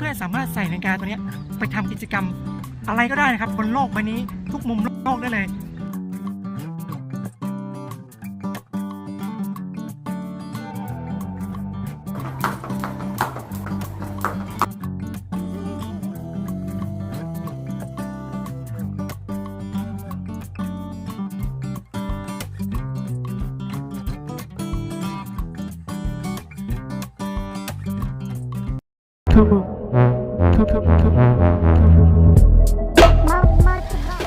เพื่อนๆสามารถใส่นาฬิกาตัวนี้ไปทำกิจกรรมอะไรก็ได้นะครับบนโลกใบนี้ทุกมุมโลกได้เลย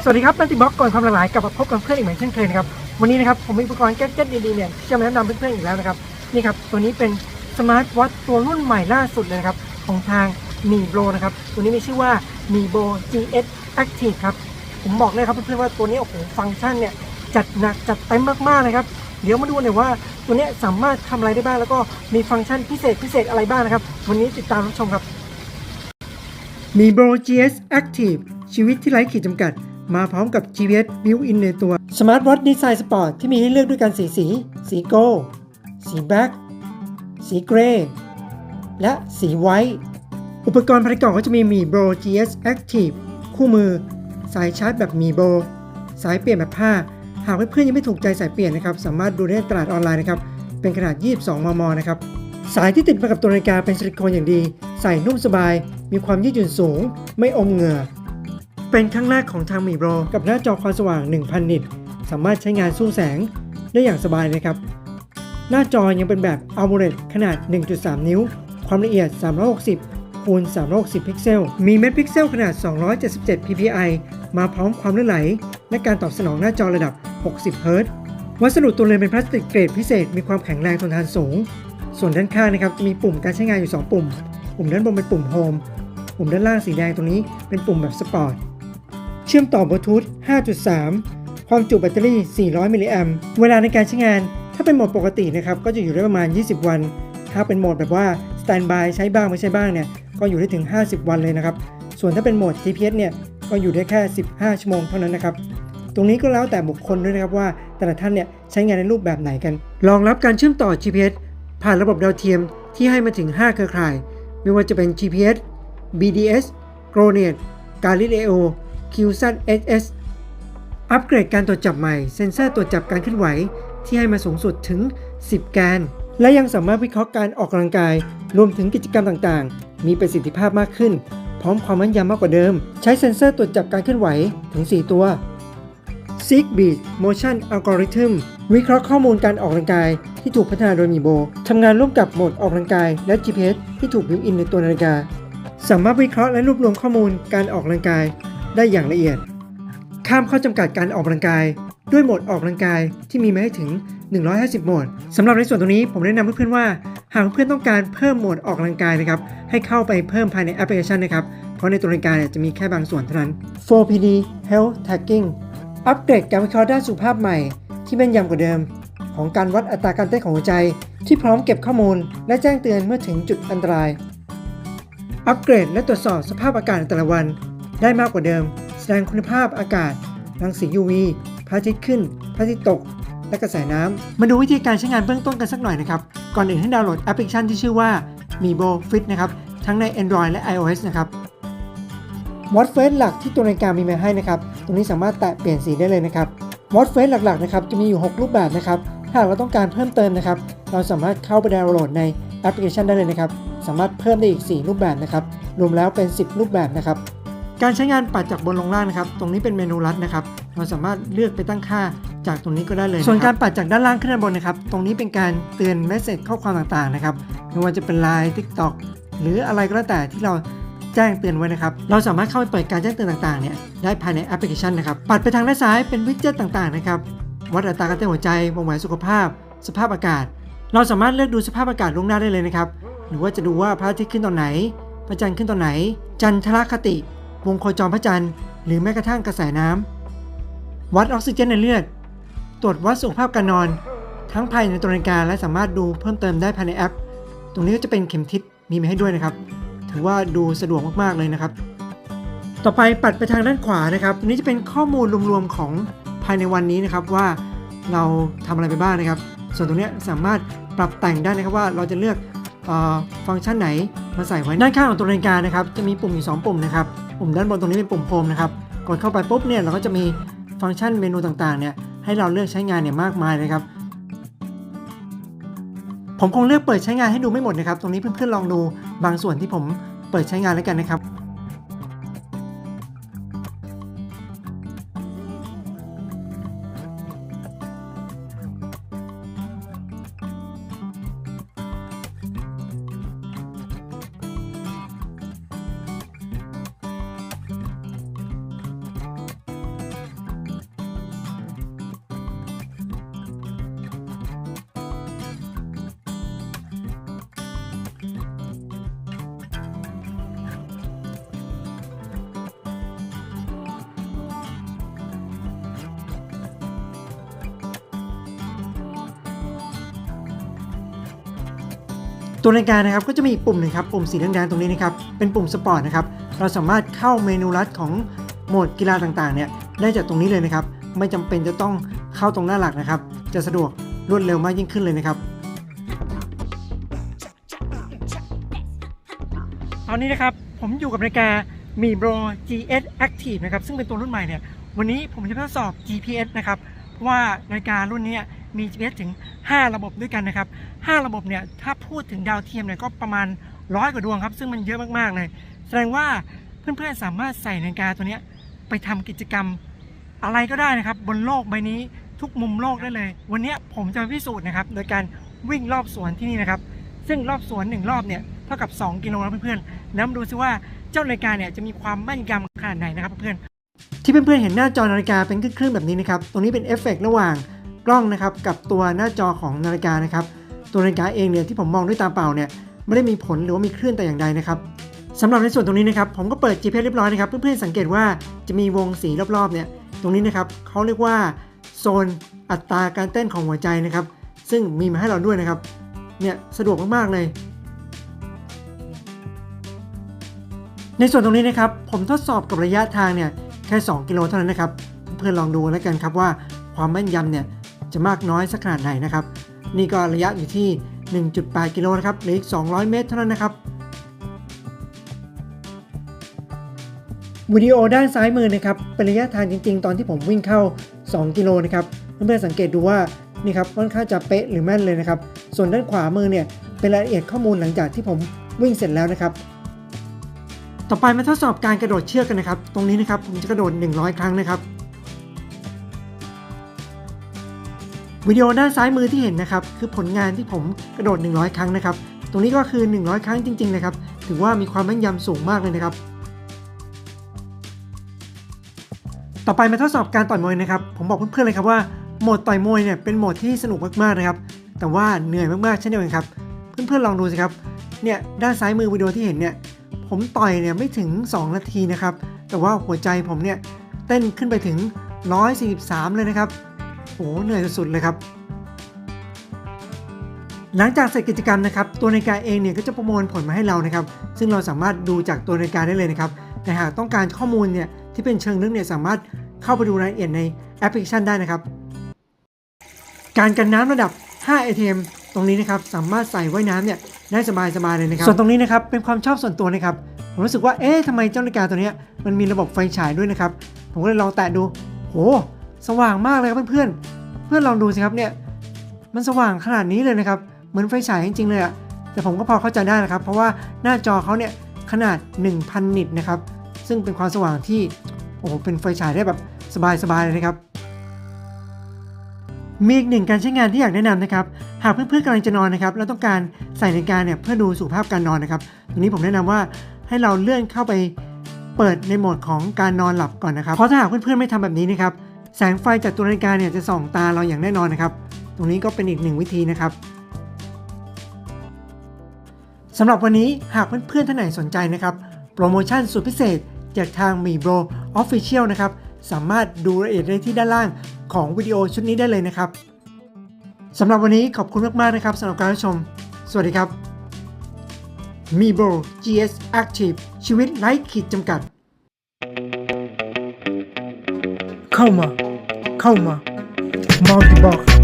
สวัสดีครับนันติบล็อกก่อนความหลากหลายกลับมาพบกับเพื่อนอีกเหมือนเช่นเคยนะครับ วันนี้นะครับผมมีอุปกรณ์แก๊สดีๆเนี่ยที่จะมาแนะนำเพื่อนๆอีกแล้วนะครับ นี่ครับ ตัวนี้เป็นสมาร์ทวอทตัวรุ่นใหม่ล่าสุดเลยนะครับ ของทางมีโบนะครับ ตัวนี้มีชื่อว่ามีโบ GS Active ครับ ผมบอกเลยครับเพื่อนๆว่าตัวนี้โอ้โหฟังก์ชันเนี่ยจัดหนักจัดเต็มมากๆเลยครับ เดี๋ยวมาดูหน่อยว่าตัวนี้สามารถทำอะไรได้บ้างแล้วก็มีฟังก์ชันพิเศษพิเศษอะไรบ้างนะครับ วันนี้ติดตามรับชมครับ มีโบ GS Active ชีวิตที่ไร้ขีดจำกัด มาพร้อมกับ GPS Built-in ในตัว Smart Watch Design Sport ที่มีให้เลือกด้วยกันสีสี สีโกลสีแบล็กสีเกรย์และสีไวท์อุปกรณ์ภายในกล่องก็จะมีมีโบ GS Active คู่มือ สายชาร์จแบบมีโบ สายเปลี่ยนแบบผ้า หากเพื่อนๆยังไม่ถูกใจสายเปลี่ยนนะครับ สามารถดูได้ตลาดออนไลน์นะครับ เป็นขนาด 22 มม นะครับ สายที่ติดมากับตัวนาฬิกาเป็นซิลิโคนอย่างดี ใส่นุ่มสบาย มีความยืดหยุ่นสูง ไม่อมเหงื่อ เป็นครั้งแรกของทางมีโบรกับหน้าจอความสว่าง 1,000 นิต สามารถใช้งานสู้แสงได้อย่างสบายเลยครับ หน้าจอยังเป็นแบบ AMOLED ขนาด 1.3 นิ้ว ความละเอียด 360คูณ360 พิกเซล มีเม็ดพิกเซลขนาด 277 ppi มาพร้อมความลื่นไหล และการตอบสนองหน้าจอระดับ 60 เฮิรตซ์วัสดุตัวเลนเป็นพลาสติกเกรดพิเศษมีความแข็งแรงทนทานสูง ส่วนด้านข้างนะครับจะมีปุ่มการใช้งานอยู่ 2 ปุ่ม ปุ่มด้านบนเป็นปุ่มโฮมปุ่มด้านล่างสีแดงตรงนี้เป็นปุ่มแบบสปอร์ต เชื่อมต่อบลูทูธ 5.3 ความจุแบตเตอรี่ 400 มิลลิแอมเวลาในการใช้งาน ถ้าเป็นโหมดปกตินะครับ ก็จะอยู่ได้ประมาณ 20 วัน ถ้าเป็นโหมดแบบว่าสแตนบายใช้บ้างไม่ใช้บ้างเนี่ย ก็อยู่ได้ถึง 50 วันเลยนะครับ ส่วนถ้าเป็นโหมด GPS เนี่ย ก็อยู่ได้แค่ 15 ชั่วโมงเท่านั้นนะครับ ตรงนี้ก็แล้วแต่บุคคลด้วยนะครับว่า แต่ละท่านเนี่ยใช้งานในรูปแบบไหนกัน รองรับการเชื่อมต่อ GPS ผ่านระบบดาวเทียมที่ให้มาถึง 5 เครือข่าย ไม่ว่าจะเป็น GPS BDS g r o n e t Galileo QSat SS อัปเกรดการตรวจจับใหม่ เซ็นเซอร์ตรวจจับการเคลื่อนไหว ที่ให้มาสูงสุดถึง 10 แกน และยังสามารถวิเคราะห์การออกกำลังกาย รวมถึงกิจกรรมต่างๆ มีประสิทธิภาพมากขึ้น พร้อมความแม่นยำมากกว่าเดิม ใช้เซ็นเซอร์ตรวจจับการเคลื่อนไหวถึง 4 ตัว Seekbeat Motion Algorithm วิเคราะห์ข้อมูลการออกกำลังกายที่ถูกพัฒนาโดยมีโบทำงานร่วมกับโหมดออกกำลังกายและ GPS ที่ถูกบิวอินในตัวนาฬิกา สามารถวิเคราะห์และรวบรวมข้อมูลการออกกำลังกายได้อย่างละเอียด ข้ามข้อจำกัดการออกกำลังกาย ด้วยโหมดออกกำลังกายที่มีมาให้ถึง 150 โหมดสำหรับในส่วนตรงนี้ผมแนะนำเพื่อนๆว่า หากเพื่อนต้องการเพิ่มโหมดออกกำลังกายนะครับให้เข้าไปเพิ่มภายในแอปพลิเคชันนะครับเพราะในตัวนาฬิกาเนี่ยจะมีแค่บางส่วนเท่านั้น 4PD Health Tracking อัปเกรดการวิเคราะห์ด้านสุขภาพใหม่ ที่แม่นยำกว่าเดิม ของการวัดอัตราการเต้นของหัวใจ ที่พร้อมเก็บข้อมูล และแจ้งเตือนเมื่อถึงจุดอันตราย อัปเกรดและตรวจสอบสภาพอากาศในแต่ละวัน ได้มากกว่าเดิม แสดงคุณภาพอากาศรังสี UV พระอาทิตย์ขึ้น พระอาทิตย์ตก และกระแสน้ำมาดูวิธีการใช้งานเบื้องต้นกันสักหน่อยนะครับ ก่อนอื่นให้ดาวน์โหลดแอปพลิเคชันที่ชื่อว่า Mibo Fit นะครับ ทั้งใน Android และ iOS นะครับวอตเฟสหลักที่ตัวนาฬิกามีมาให้นะครับ ตรงนี้สามารถแตะเปลี่ยนสีได้เลยนะครับ วอตเฟสหลักๆนะครับจะมีอยู่ 6 รูปแบบนะครับ ถ้าเราต้องการเพิ่มเติมนะครับ เราสามารถเข้าไปดาวน์โหลดในแอปพลิเคชันได้เลยนะครับ สามารถเพิ่มได้อีก 4 รูปแบบนะครับ รวมแล้วเป็น 10 รูปแบบนะครับ การใช้งานปัดจากบนลงล่างนะครับ ตรงนี้เป็นเมนูลัดนะครับ เราสามารถเลือกไปตั้งค่าจากตรงนี้ก็ได้เลย ส่วนการปัดจากด้านล่างขึ้นด้านบนนะครับ ตรงนี้เป็นการเตือนเมสเซจข้อความต่างๆนะครับ ไม่ว่าจะเป็น Line TikTok หรืออะไรก็แล้วแต่ที่เรา แจ้งเตือนไว้นะครับ เราสามารถเข้าไปเปิดการแจ้งเตือนต่างๆเนี่ยได้ภายในแอปพลิเคชันนะครับปัดไปทางด้านซ้ายเป็นวิดเจ็ตต่างๆนะครับวัดอัตราการเต้นหัวใจวงแหวนสุขภาพ สภาพอากาศ เราสามารถเลือกดูสภาพอากาศล่วงหน้าได้เลยนะครับหรือว่าจะดูว่าพระอาทิตย์ขึ้นตอนไหน พระจันทร์ขึ้นตอนไหน จันทรคติ วงโคจรพระจันทร์ หรือแม้กระทั่งกระแสน้ำวัดออกซิเจนในเลือด ตรวจวัดสุขภาพการนอน ทั้งภายในตัวนาฬิกาและสามารถดูเพิ่มเติมได้ภายในแอป ตรงนี้ก็จะเป็นเข็มทิศมีมาให้ด้วยนะครับ ถือว่าดูสะดวกมากๆเลยนะครับ ต่อไปปัดไปทางด้านขวานะครับนี้จะเป็นข้อมูลรวมๆของภายในวันนี้นะครับว่าเราทำอะไรไปบ้างนะครับ ส่วนตรงนี้สามารถปรับแต่งได้นะครับว่าเราจะเลือกออฟังก์ชันไหนมาใส่ไว้ด้านข้างของตัวนาฬิกานะครับจะมีปุ่มอยู่สองปุ่มนะครับปุ่มด้านบนตรงนี้เป็นปุ่มโฮมนะครับกดเข้าไปปุ๊บเนี่ยเราก็จะมีฟังก์ชันเมนูต่างๆเนี่ยให้เราเลือกใช้งานเนี่ยมากมายเลยครับ ผมคงเลือกเปิดใช้งานให้ดูไม่หมดนะครับ ตรงนี้เพื่อนๆลองดูบางส่วนที่ผมเปิดใช้งานแล้วกันนะครับ ตัวนาฬิกานะครับก็จะมีปุ่มหนึ่งครับปุ่มสีแดงๆตรงนี้นะครับเป็นปุ่มสปอร์ตนะครับเราสามารถเข้าเมนูลัดของโหมดกีฬาต่างๆเนี่ยได้จากตรงนี้เลยนะครับ ไม่จำเป็นจะต้องเข้าตรงหน้าหลักนะครับ จะสะดวกรวดเร็วมากยิ่งขึ้นเลยนะครับตอนนี้นะครับผมอยู่กับนาฬิกามีโบร GS Active นะครับซึ่งเป็นตัวรุ่นใหม่เนี่ยวันนี้ผมจะทดสอบ GPS นะครับเพราะว่านาฬิการุ่นนี้ มี GPS ถึง 5 ระบบด้วยกันนะครับ 5 ระบบเนี่ยถ้าพูดถึงดาวเทียมเนี่ยก็ประมาณร้อยกว่าดวงครับ ซึ่งมันเยอะมากๆเลย แสดงว่าเพื่อนๆสามารถใส่นาฬิกาตัวนี้ไปทำกิจกรรมอะไรก็ได้นะครับ บนโลกใบนี้ทุกมุมโลกได้เลย วันนี้ผมจะพิสูจน์นะครับ โดยการวิ่งรอบสวนที่นี่นะครับ ซึ่งรอบสวนหนึ่งรอบเนี่ยเท่ากับ 2 กิโลนะเพื่อนๆแล้วมาดูซิว่าเจ้านาฬิกาเนี่ยจะมีความแม่นยำขนาดไหนนะครับเพื่อนๆที่เพื่อนๆเห็นหน้าจอนาฬิกาเป็นคลื่นๆแบบนี้นะครับ ตรงนี้เป็นเอฟเฟกต์ระหว่าง กล้องนะครับกับตัวหน้าจอของนาฬิกานะครับตัวนาฬิกาเองเนี่ยที่ผมมองด้วยตาเปล่าเนี่ยไม่ได้มีผลหรือว่ามีคลื่นแต่อย่างใดนะครับสำหรับในส่วนตรงนี้นะครับผมก็เปิด GPS เรียบร้อยนะครับเพื่อนๆสังเกตว่าจะมีวงสีรอบๆเนี่ยตรงนี้นะครับเขาเรียกว่าโซนอัตราการเต้นของหัวใจนะครับซึ่งมีมาให้เราด้วยนะครับเนี่ยสะดวกมากๆเลยในส่วนตรงนี้นะครับผมทดสอบกับระยะทางเนี่ยแค่ 2 กิโลเท่านั้นนะครับเพื่อนลองดูแล้วกันครับว่าความแม่นยำเนี่ย จะมากน้อยสักขนาดไหนนะครับ นี่ก็ระยะอยู่ที่ 1.8 กิโลนะครับหลืออีก 200 เมตรเท่านั้นนะครับวิดีโอด้านซ้ายมือนะครับเป็นระยะทางจริง ๆ ตอนที่ผมวิ่งเข้า 2 กิโลนะครับเพื่อนๆสังเกตดูว่านี่ครับค่อนข้างจะเป๊ะหรือแม่นเลยนะครับ ส่วนด้านขวามือเนี่ยเป็นรายละเอียดข้อมูลหลังจากที่ผมวิ่งเสร็จแล้วนะครับ ต่อไปมาทดสอบการกระโดดเชือกกันนะครับ ตรงนี้นะครับผมจะกระโดด 100 ครั้งนะครับ วิดีโอด้านซ้ายมือที่เห็นนะครับ คือผลงานที่ผมกระโดด 100 ครั้งนะครับ ตรงนี้ก็คือ 100 ครั้งจริง ๆ นะครับ ถือว่ามีความแม่นยำสูงมากเลยนะครับ ต่อไปมาทดสอบการต่อยมวยนะครับ ผมบอกเพื่อนๆเลยครับว่าโหมดต่อยมวยเนี่ยเป็นโหมดที่สนุกมากๆนะครับ แต่ว่าเหนื่อยมากๆเช่นเดียวกันครับ เพื่อนๆลองดูสิครับ เนี่ยด้านซ้ายมือวิดีโอที่เห็นเนี่ย ผมต่อยเนี่ยไม่ถึง 2 นาทีนะครับ แต่ว่าหัวใจผมเนี่ยเต้นขึ้นไปถึง 143 เลยนะครับ โอ้เหนื่อยสุดๆเลยครับ หลังจากเสร็จกิจกรรมนะครับ ตัวนาฬิกาเองเนี่ยก็จะประมวลผลมาให้เรานะครับ ซึ่งเราสามารถดูจากตัวนาฬิกาได้เลยนะครับแต่หากต้องการข้อมูลเนี่ยที่เป็นเชิงลึกเนี่ยสามารถเข้าไปดูรายละเอียดในแอปพลิเคชันได้นะครับ การกันน้ำระดับ 5 ATM ตรงนี้นะครับสามารถใส่ไว้น้ำเนี่ยได้สบายๆเลยนะครับ ส่วนตรงนี้นะครับเป็นความชอบส่วนตัวนะครับผมรู้สึกว่าเอ๊ะทำไมเจ้านาฬิกาตัวนี้มันมีระบบไฟฉายด้วยนะครับ ผมก็เลยลองแตะดู โห สว่างมากเลยครับเพื่อนๆ เพื่อนลองดูสิครับเนี่ย มันสว่างขนาดนี้เลยนะครับ เหมือนไฟฉายจริงๆเลยอะแต่ผมก็พอเข้าใจได้นะครับ เพราะว่าหน้าจอเขาเนี่ยขนาด 1,000 นิตนะครับ ซึ่งเป็นความสว่างที่ โอ้โห เป็นไฟฉายได้แบบสบายๆเลยนะครับ มีอีกหนึ่งการใช้งานที่อยากแนะนำนะครับ หากเพื่อนๆกำลังจะนอนนะครับ แล้วต้องการใส่นาฬิกาเนี่ยเพื่อดูสุขภาพการนอนนะครับ ตรงนี้ผมแนะนำว่าให้เราเลื่อนเข้าไปเปิดในโหมดของการนอนหลับก่อนนะครับ เพราะถ้าหากเพื่อนๆไม่ทำแบบนี้นะครับ แสงไฟจากตัวนาฬิกาเนี่ยจะส่องตาเราอย่างแน่นอนนะครับ ตรงนี้ก็เป็นอีกหนึ่งวิธีนะครับสำหรับวันนี้หากเพื่อนๆท่านไหนสนใจนะครับ โปรโมชั่นสุดพิเศษจากทางมีโบร Official นะครับ สามารถดูรายละเอียดได้ที่ด้านล่างของวิดีโอชุดนี้ได้เลยนะครับสำหรับวันนี้ขอบคุณมากๆนะครับสำหรับการรับชม สวัสดีครับมีโบร GS Active ชีวิตไร้ขีดจำกัด เข้ามา เข้ามา Multibox